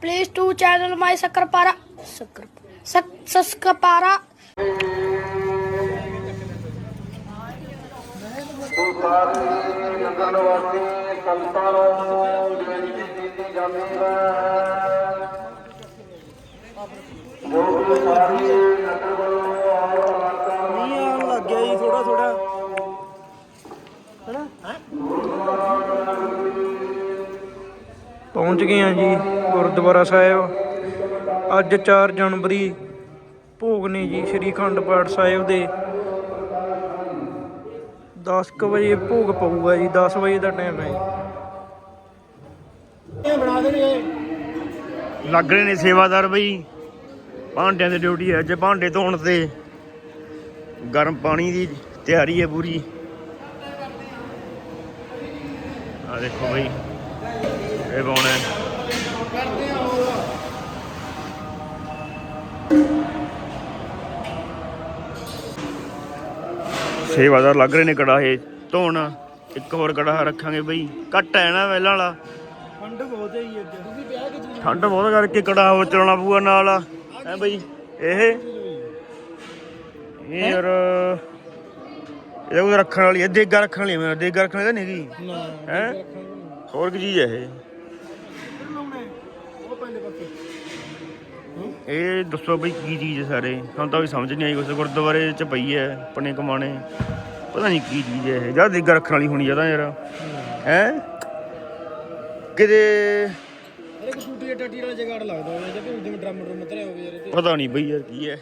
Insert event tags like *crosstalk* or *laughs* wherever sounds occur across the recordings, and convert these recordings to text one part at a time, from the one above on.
Please to channel my Saskapara. ਆਉਣ ਲੱਗ ਗਿਆ ਜੀ ਥੋੜਾ ਥੋੜਾ ਪਹੁੰਚ ਗਏ ਆ ਜੀ। ਗੁਰਦੁਆਰਾ ਸਾਹਿਬ। ਅੱਜ 4 ਜਨਵਰੀ ਭੋਗ ਨੇ ਜੀ ਸ੍ਰੀ ਅਖੰਡ ਪਾਠ ਸਾਹਿਬ ਦੇ 10 ਕੁ ਵਜੇ ਭੋਗ ਪਊਗਾ ਜੀ 10 ਵਜੇ ਦਾ ਟਾਈਮ ਹੈ ਲੱਗ ਰਹੇ ਨੇ ਸੇਵਾਦਾਰ ਬਈ। ਭਾਂਡਿਆਂ ਦੀ ਡਿਊਟੀ ਹੈ ਅੱਜ, ਭਾਂਡੇ ਧੋਣ ਤੇ। ਗਰਮ ਪਾਣੀ ਦੀ ਤਿਆਰੀ ਹੈ ਪੂਰੀ। ਆ ਦੇਖੋ ਬਈ, ਇਹ ਪਾਉਣਾ ਸੇਵਾਦਾਰ ਲੱਗ ਰਹੇ ਨੇ ਕੜਾਹੇ ਧੋਣ ਇੱਕ ਹੋਰ ਕੜਾਹਾ ਰੱਖਾਂਗੇ ਬਈ। ਘੱਟ ਹੈ ਨਾ ਪਹਿਲਾਂ ਵਾਲਾ। ਠੰਡ ਬਹੁਤ ਹੈ ਜੀ ਅੱਜ। ਤੁਸੀਂ ਵਿਆਹ ਕਿ ਠੰਡ ਬਹੁਤ ਕਰਕੇ ਕੜਾ ਹੋ ਚਲਾਉਣਾ ਪਊਗਾ ਨਾਲ। ਹੈ ਬਈ? ਇਹ? ਇਹ ਯਾਰ ਇਹ ਉਹ ਰੱਖਣ ਵਾਲੀ ਹੈ। ਦੇਗਾ ਰੱਖਣ ਵਾਲੀ ਹੈ ਮੇਰਾ ਦੇਗਾ ਰੱਖਣ ਵਾਲੀ ਨਹੀਂ ਹੈਗੀ। ਨਾ ਹੈ? ਹੋਰ ਕੀ ਚੀਜ਼ ਹੈ ਇਹ ਉਹ ਪਹਿਲੇ ਪੱਕੇ ਇਹ ਦੱਸੋ ਬਈ ਕੀ ਚੀਜ਼ ਹੈ ਸਾਰੇ? ਸਾਨੂੰ ਤਾਂ ਵੀ ਸਮਝ ਨਹੀਂ ਆਈ ਕੁਛ। ਗੁਰਦੁਆਰੇ ਚ ਪਈ ਹੈ ਆਪਣੇ ਕਮਾਣੇ। ਪਤਾ ਨਹੀਂ ਕੀ ਚੀਜ਼ ਹੈ ਇਹ। ਜਾਂ ਦੇਗਾ ਰੱਖਣ ਵਾਲੀ ਹੋਣੀ ਜ਼ਿਆਦਾ ਯਾਰ। ਹੈ? ਕਿਤੇ ਅਰੇ ਕੋ ਟੂਟੀ ਟੱਟੀ ਵਾਲਾ ਜਗਾੜ ਲੱਗਦਾ ਹੋਵੇ ਜੇ ਕਿ ਜਿਵੇਂ ਡਰਮ ਡਰਮ ਧਰਿਆ ਹੋਵੇ ਯਾਰ ਪਤਾ ਨਹੀਂ ਬਈ ਯਾਰ ਕੀ ਹੈ।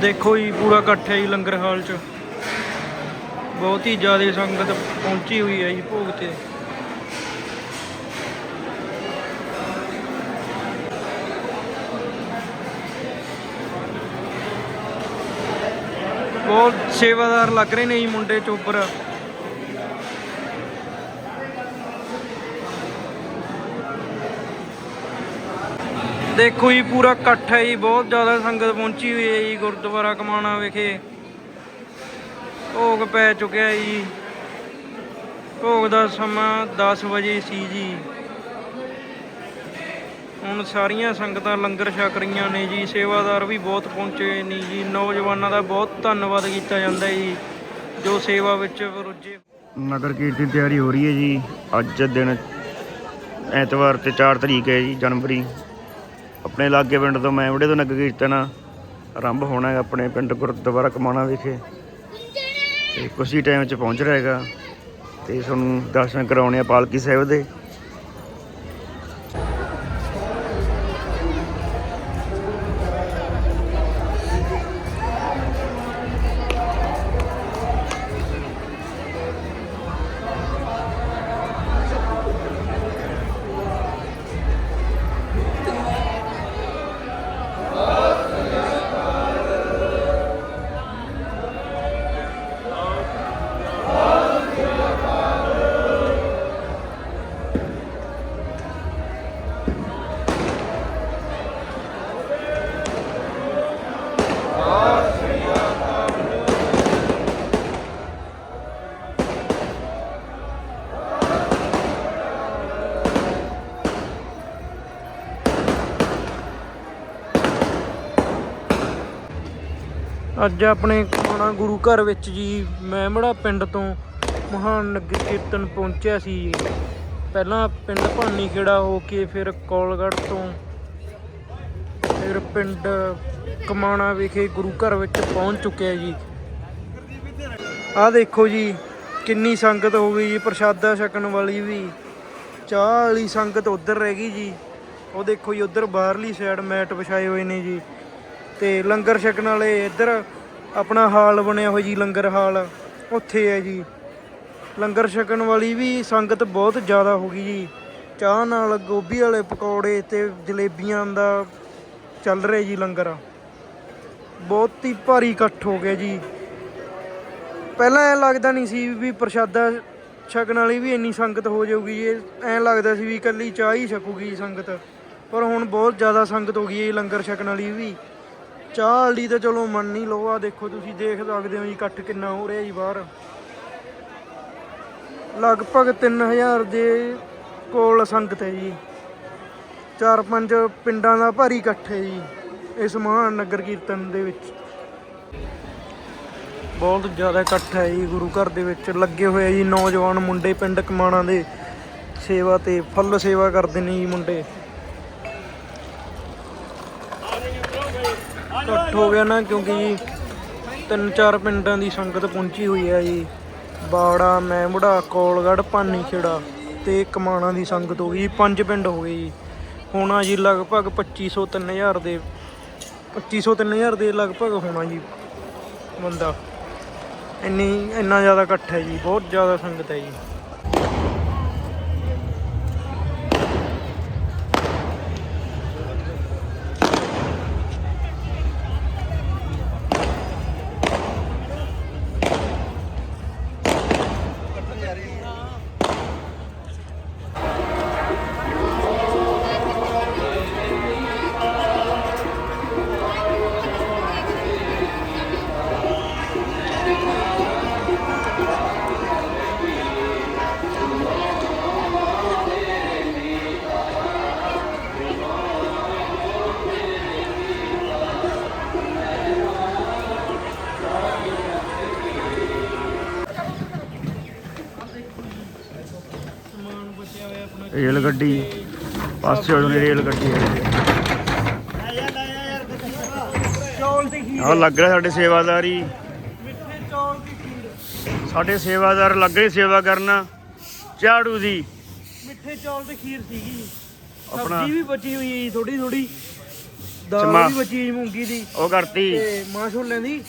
ਦੇਖੋ ਜੀ, ਪੂਰਾ ਇਕੱਠ ਹੈ ਜੀ ਲੰਗਰ ਹਾਲ 'ਚ। ਬਹੁਤ ਹੀ ਜ਼ਿਆਦਾ ਸੰਗਤ ਪਹੁੰਚੀ ਹੋਈ ਹੈ ਜੀ ਭੋਗ ਤੇ। ਬਹੁਤ ਸੇਵਾਦਾਰ ਲੱਗ ਰਹੇ ਨੇ ਜੀ ਮੁੰਡੇ ਚੋਬਰ ਦੇਖੋ ਜੀ, ਪੂਰਾ ਇਕੱਠ ਹੈ ਜੀ, ਬਹੁਤ ਜ਼ਿਆਦਾ ਸੰਗਤ ਪਹੁੰਚੀ ਹੋਈ ਹੈ ਜੀ, ਗੁਰਦੁਆਰਾ ਕਮਾਣਾ ਵਿਖੇ। ਭੋਗ ਪੈ ਚੁੱਕਿਆ ਜੀ। ਭੋਗ ਦਾ ਸਮਾਂ 10 ਵਜੇ ਸੀ ਜੀ। ਹੁਣ ਸਾਰੀਆਂ ਸੰਗਤਾਂ ਲੰਗਰ ਛਕ ਰਹੀਆਂ ਨੇ ਜੀ, ਸੇਵਾਦਾਰ ਵੀ ਬਹੁਤ ਪਹੁੰਚੇ ਨੇ ਜੀ। ਨੌਜਵਾਨਾਂ ਦਾ ਬਹੁਤ ਧੰਨਵਾਦ ਕੀਤਾ ਜਾਂਦਾ ਜੀ, ਜੋ ਸੇਵਾ ਵਿੱਚ ਰੁੱਝੇ। ਨਗਰ ਕੀਰਤਨ ਦੀ ਤਿਆਰੀ ਹੋ ਰਹੀ ਹੈ ਜੀ। ਅੱਜ ਦਿਨ ਐਤਵਾਰ ਤੇ 4 ਤਰੀਕ ਹੈ ਜੀ, ਜਨਵਰੀ। ਆਪਣੇ ਲਾਗੇ ਪਿੰਡ ਤੋਂ ਮੈਂ ਮੈਂਵੜੇ ਤੋਂ ਨਗਰ ਕੀਰਤਨ ਆਰੰਭ ਹੋਣਾ ਹੈ ਆਪਣੇ ਪਿੰਡ ਗੁਰਦੁਆਰਾ ਕਮਾਣਾ ਵਿਖੇ। ਤੇ ਕੁਛ ਹੀ ਟਾਈਮ 'ਚ ਪਹੁੰਚ ਰਿਹਾ ਹੈਗਾ। ਤੇ ਤੁਹਾਨੂੰ ਦਰਸ਼ਨ ਕਰਾਉਣੇ ਆ ਪਾਲਕੀ ਸਾਹਿਬ ਦੇ। ਅੱਜ ਆਪਣੇ ਕੋਣਾ ਗੁਰੂ ਘਰ ਵਿੱਚ ਜੀ ਮੈਂ ਮੜਾ ਪਿੰਡ ਤੋਂ ਮਹਾਨ ਨਗਰ ਕੀਰਤਨ ਪਹੁੰਚਿਆ ਸੀ ਜੀ। ਪਹਿਲਾਂ ਪਿੰਡ ਭਾਨੀ ਖੇੜਾ ਹੋ ਕੇ ਫਿਰ ਕੋਲਗੜ੍ਹ ਤੋਂ ਫਿਰ ਪਿੰਡ ਕਮਾਣਾ ਵਿਖੇ ਗੁਰੂ ਘਰ ਵਿੱਚ ਪਹੁੰਚ ਚੁੱਕਿਆ ਜੀ। ਆਹ ਦੇਖੋ ਜੀ, ਕਿੰਨੀ ਸੰਗਤ ਹੋ ਗਈ ਜੀ, ਪ੍ਰਸ਼ਾਦਾ ਛਕਣ ਵਾਲੀ ਵੀ। ਚਾਹ ਵਾਲੀ ਸੰਗਤ ਉਧਰ ਰਹਿ ਗਈ ਜੀ। ਉਹ ਦੇਖੋ ਜੀ, ਉਧਰ ਬਾਹਰਲੀ ਸਾਈਡ ਮੈਟ ਵਿਛਾਏ ਹੋਏ ਨੇ ਜੀ। ਤੇ ਲੰਗਰ ਛਕਣ ਵਾਲੇ ਇੱਧਰ ਆਪਣਾ ਹਾਲ ਬਣਿਆ ਹੋਇਆ ਜੀ, ਲੰਗਰ ਹਾਲ। ਉੱਥੇ ਹੈ ਜੀ। ਲੰਗਰ ਛਕਣ ਵਾਲੀ ਵੀ ਸੰਗਤ ਬਹੁਤ ਜ਼ਿਆਦਾ ਹੋ ਗਈ ਜੀ। ਚਾਹ ਨਾਲ ਗੋਭੀ ਵਾਲੇ ਪਕੌੜੇ ਤੇ ਜਲੇਬੀਆਂ ਦਾ ਚੱਲ ਰਿਹਾ ਜੀ ਲੰਗਰ। ਬਹੁਤ ਹੀ ਭਾਰੀ ਇਕੱਠ ਹੋ ਗਿਆ ਜੀ। ਪਹਿਲਾਂ ਐ ਲੱਗਦਾ ਨਹੀਂ ਸੀ ਵੀ ਪ੍ਰਸ਼ਾਦਾ ਛਕਣ ਵਾਲੀ ਵੀ ਇੰਨੀ ਸੰਗਤ ਹੋ ਜਾਊਗੀ ਇਹ ਐ ਲੱਗਦਾ ਸੀ ਵੀ ਇਕੱਲੀ ਚਾਹ ਹੀ ਛਕੂਗੀ ਸੰਗਤ। ਪਰ ਹੁਣ ਬਹੁਤ ਜ਼ਿਆਦਾ ਸੰਗਤ ਹੋ ਗਈ ਹੈ ਲੰਗਰ ਛਕਣ ਵਾਲੀ ਵੀ। ਚਾਹ ਵਾਲੀ ਤਾਂ ਚਲੋ ਮੰਨ ਨਹੀਂ ਲਓ ਆ ਦੇਖੋ ਤੁਸੀਂ ਦੇਖ ਸਕਦੇ ਹੋ ਜੀ ਇਕੱਠ ਕਿੰਨਾ ਹੋ ਰਿਹਾ ਜੀ ਬਾਹਰ। ਲਗਭਗ 3000 ਦੇ ਕੋਲ ਸੰਗਤ ਹੈ ਜੀ। ਚਾਰ ਪੰਜ ਪਿੰਡਾਂ ਦਾ ਭਾਰੀ ਇਕੱਠ ਹੈ ਜੀ, ਇਸ ਮਹਾਨ ਨਗਰ ਕੀਰਤਨ ਦੇ ਵਿੱਚ। ਬਹੁਤ ਜ਼ਿਆਦਾ ਇਕੱਠ ਹੈ ਜੀ, ਗੁਰੂ ਘਰ ਦੇ ਵਿੱਚ ਲੱਗੇ ਹੋਏ ਜੀ ਨੌਜਵਾਨ ਮੁੰਡੇ ਪਿੰਡ ਕਮਾਣਾ ਦੇ। ਸੇਵਾ ਤੇ, ਫੁੱਲ ਸੇਵਾ ਕਰਦੇ ਨੇ ਜੀ ਮੁੰਡੇ। ਇਕੱਠ ਹੋ ਗਿਆ ਨਾ, ਕਿਉਂਕਿ ਜੀ ਤਿੰਨ ਚਾਰ ਪਿੰਡਾਂ ਦੀ ਸੰਗਤ ਪਹੁੰਚੀ ਹੋਈ ਹੈ ਜੀ। ਬਾੜਾ ਮੈਂਬੜਾ ਕੋਲਗੜ ਭਾਨੀ ਖੇੜਾ ਤੇ ਕਮਾਣਾ ਦੀ ਸੰਗਤ ਹੋ ਗਈ। ਪੰਜ ਪਿੰਡ ਹੋ ਗਏ ਜੀ। ਹੋਣਾ ਜੀ ਲਗਭਗ 2500 3000 ਦੇ 2500 3000 ਦੇ ਲਗਭਗ ਹੋਣਾ ਜੀ ਬੰਦਾ। ਇੰਨੀ, ਇੰਨਾ ਜ਼ਿਆਦਾ ਇਕੱਠ ਹੈ ਜੀ, ਬਹੁਤ ਜ਼ਿਆਦਾ ਸੰਗਤ ਹੈ ਜੀ। ਰੇਲ ਗੱਡੀ ਪਾਸੇ ਜਾਣੀ ਰੇਲ ਗੱਡੀ ਆਹ ਲੱਗ ਰਿਹਾ ਸਾਡੇ ਸੇਵਾਦਾਰੀ। ਸਾਡੇ ਸੇਵਾਦਾਰ ਲੱਗ ਰਹੇ ਸੇਵਾ ਕਰਨ। ਝਾੜੂ ਦੀ। ਮਿੱਠੇ ਚੌਲ ਤੇ ਖੀਰ ਸੀਗੀ। ਆਪਣਾ- ਸਬਜ਼ੀ ਵੀ ਬਚੀ ਹੋਈ ਹੈ ਥੋੜੀ ਥੋੜੀ ਦਾਲ ਵੀ ਬਚੀ ਹੋਈ ਮੂੰਗੀ ਦੀ। ਉਹ ਕਰਤੀ। ਤੇ ਮਾਂ ਛੋਲਿਆਂ ਦੀ।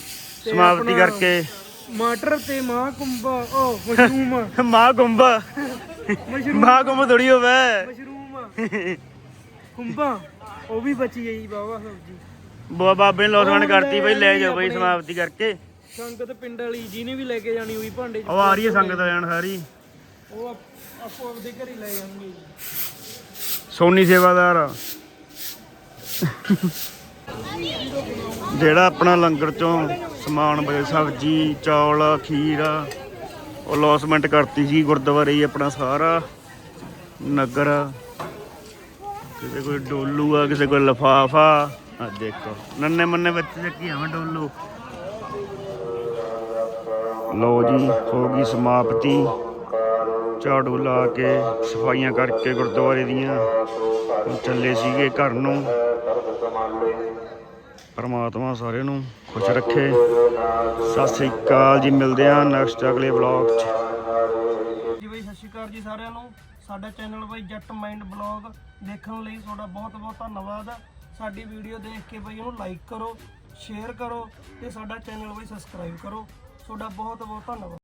ਸਮਾਪਤੀ ਕਰਕੇ। ਮਟਰ ਤੇ ਮਾਂ ਕੁੰਬਾ ਉਹ ਮਸ਼ਰੂਮ। *laughs* ਮਾਂ ਗੁੰਬ *laughs* ਮਸ਼ਰੂਮ। ਮਾਂ ਥੋੜੀ ਹੋਵੇ। ਮਸ਼ਰੂਮ। ਕੁੰਬਾ ਉਹ ਵੀ ਬਚੀ ਗਈ ਬਾਵਾ ਸਬਜ਼ੀ। ਬਾ ਬਾਬੇ ਨੇ ਲੋਸਮੈਂਟ ਕਰਤੀ ਬਈ ਲੈ ਜਾਓ ਬਈ ਸਮਾਪਤੀ ਕਰਕੇ। ਸੰਗਤ ਪਿੰਡ ਵਾਲੀ ਜਿਹਨੇ ਵੀ ਲੈ ਕੇ ਜਾਣੀ ਹੋਈ ਭਾਂਡੇ ਉਹ ਆ ਰਹੀ ਹੈ ਸੰਗਤ ਆ ਜਾਣ ਸਾਰੀ। ਉਹ ਆਪ- ਆਪੋ ਆਪਦੇ ਘਰੇ ਲੈ ਜਾਣਗੇ ਸੋਨੀ ਸੇਵਾਦਾਰ। ਜਿਹੜਾ ਆਪਣਾ ਲੰਗਰ ਚੋਂ ਸਮਾਨ ਬਚੇ ਸਬਜ਼ੀ ਚੌਲ ਖੀਰ ਉਹ ਲੋਸਮੈਂਟ ਕਰਤੀ ਸੀ ਗੁਰਦੁਆਰੇ ਹੀ ਆਪਣਾ ਸਾਰਾ, ਨਗਰ। ਕਿਸੇ ਕੋਈ ਡੋਲੂ ਆ, ਕਿਸੇ ਕੋਈ ਲਫਾਫਾ। ਆ ਦੇਖੋ, ਨੰਨੇ ਮੰਨੇ ਬੱਚੇ ਚੱਕੀ ਆਵੇਂ ਡੋਲੂ। ਲੋ ਜੀ, ਹੋ ਗਈ ਸਮਾਪਤੀ। ਝਾੜੂ ਲਾ ਕੇ, ਸਫਾਈਆਂ ਕਰਕੇ ਗੁਰਦੁਆਰੇ ਦੀਆਂ। ਚੱਲੇ ਸੀਗੇ ਘਰ ਨੂੰ। ਪਰਮਾਤਮਾ ਸਾਰਿਆਂ ਨੂੰ ਖੁਸ਼ ਰੱਖੇ। ਸਤਿ ਸ੍ਰੀ ਅਕਾਲ ਜੀ, ਮਿਲਦੇ ਹਾਂ ਨੈਕਸਟ ਅਗਲੇ ਵਲੌਗ 'ਚ। ਜੀ ਬਾਈ, ਸਤਿ ਸ਼੍ਰੀ ਅਕਾਲ ਜੀ ਸਾਰਿਆਂ ਨੂੰ। ਸਾਡਾ ਚੈਨਲ ਬਾਈ ਜੱਟ ਮਾਈਂਡ ਬਲੌਗ ਦੇਖਣ ਲਈ ਤੁਹਾਡਾ ਬਹੁਤ ਬਹੁਤ ਧੰਨਵਾਦ। ਸਾਡੀ ਵੀਡੀਓ ਦੇਖ ਕੇ ਬਾਈ ਇਹਨੂੰ ਲਾਈਕ ਕਰੋ ਸ਼ੇਅਰ ਕਰੋ ਤੇ ਸਾਡਾ ਚੈਨਲ ਬਾਈ ਸਬਸਕ੍ਰਾਈਬ ਕਰੋ। ਤੁਹਾਡਾ ਬਹੁਤ ਬਹੁਤ ਧੰਨਵਾਦ।